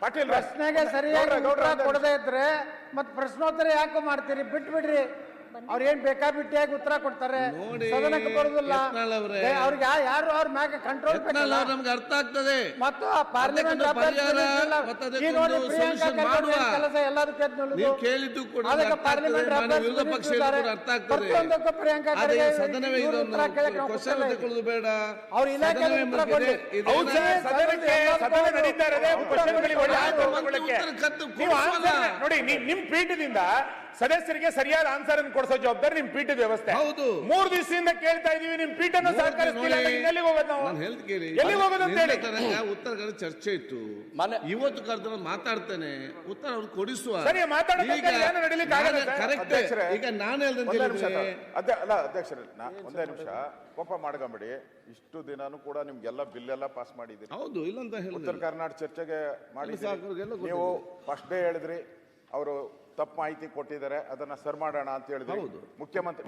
ಪಾಟೀಲ್ ಪ್ರಶ್ನೆಗೆ ಸರಿಯಾಗಿ ಉತ್ತರ ಕೊಡದೇ ಇದ್ರೆ ಮತ್ ಪ್ರಶ್ನೋತ್ತರ ಯಾಕೆ ಮಾಡ್ತೀರಿ? ಬಿಟ್ಬಿಡ್ರಿ. ಅವ್ರ ಏನ್ ಬೇಕಾಬಿಟ್ಟಿಯಾಗಿ ಉತ್ತರ ಕೊಡ್ತಾರೆ? ಸದನಕ್ಕೆ ಬರೋದಿಲ್ಲ. ಅವ್ರಿಗೆ ಯಾ- ಯಾರು ಅವ್ರ ಮ್ಯಾಗ ಕಂಟ್ರೋಲ್ ನಮ್ಗೆ ಅರ್ಥ ಆಗ್ತದೆ. ಮತ್ತು ಆ ಪಾರ್ಲಿಮೆಂಟ್ ನೀವು ಕೇಳಿದ್ದು ಕೂಡ ಅದಕ್ಕೆ ಪಾರ್ಲಿಮೆಂಟ್ ವಿರೋಧ ಪಕ್ಷ ಅರ್ಥ ಆಗ್ತದೆ. ಪ್ರತಿಯೊಂದಕ್ಕೂ ಪ್ರಿಯಾಂಕಾ ಖರ್ಗೆ ಸದನವೇ ಕ್ವಶನ್. ತೆಗೆದುಕೊಳ್ಳೋದು ಬೇಡ ಅವ್ರ ಇಲಾಖೆ ಉತ್ತರ ಮುಗಿದೆ. ಕೊಡ್ಲಿ. ಇದು ಹೌದು ಸರ್, ಏನಾದ್ರು- ಸದನಕ್ಕೆ ಸದನ ನಡೀತಾ ಇರೋದೇ ಉತ್ತರ ಕ್ವಶನ್ಗಳಿಗೆ ಒಳ್ಳೆ ಆನ್ಸರ್ ಮಂತ್ರಿ ತಗೊಳ್ಳಕ್ಕೆ. ಉತ್ತರ ಕತ್ತು ನೀವು ಆನ್ಸರ್ ನೋಡಿ ನೀ ನಿಮ್ ಪೀಠದಿಂದ ಸದಸ್ಯರಿಗೆ ಸರಿಯಾದ ಆನ್ಸರ್ ಅನ್ನು ಕೊಡಿಸೋ ಜವಾಬ್ದಾರಿ ನಿಮ್ ಪೀಠದ ವ್ಯವಸ್ಥೆ. ಹೌದು. ಮೂರ್ ದಿವಸದಿಂದ ಕೇಳ್ತಾ ಇದೀವಿ ನಿಮ್ ಪೀಠನ ಸಹಕರಿಸ್ತಿಲ್ಲ ಎಲ್ಲಿಗೆ ಹೋಗೋದು ನಾವು? ನಾನು ಹೇಳ್ತೀನಿ ಕೇಳಿ. ಎಲ್ಲಿಗೆ ಹೋಗೋದು ಅಂತ ಹೇಳಿ. ಉತ್ತರ ಕನ್ನಡ ಉತ್ತರಗಳ ಚರ್ಚೆ ಇತ್ತು. ಮನೆ ಇವತ್ತು ಕರೆದ್ರೆ ಮಾತಾಡ್ತೇನೆ. ಉತ್ತರ ಅವ್ರು ಕೊಡಿಸುವ. ಸರಿ, ಮಾತಾಡೋದಕ್ಕೆ ಏನು ನಡೀಲಿಕ್ಕೆ ಆಗಲ್ಲ ಕರೆಕ್ಟ್ ಈಗ ನಾನು ಹೇಳ್ದಂತೆ ಅದೇ ಅಲ್ಲ ಅಧ್ಯಕ್ಷರೇ ಒಂದೇ ನಿಮಿಷ. ಕೋಪ ಮಾಡ್ಕೊಂಬಿಡಿ. ಇಷ್ಟು ದಿನಾನು ಕೂಡ ನಿಮ್ಗೆಲ್ಲ ಬಿಲ್ ಎಲ್ಲ ಪಾಸ್ ಮಾಡಿದ್ದೀರಿ ಹೌದು ಇಲ್ಲ ಅಂತ ಉತ್ತರ ಕರ್ನಾಟಕ ಚರ್ಚೆಗೆ ಮಾಡಿ. ನೀವು ಫಸ್ಟ್ ಡೇ ಹೇಳಿದ್ರಿ. ಅವರು ತಪ್ಪು ಮಾಹಿತಿ ಕೊಟ್ಟಿದ್ದಾರೆ ಅದನ್ನ ಸರ್ ಮಾಡೋಣ ಅಂತ ಹೇಳಿದ್ರು. ಮುಖ್ಯಮಂತ್ರಿ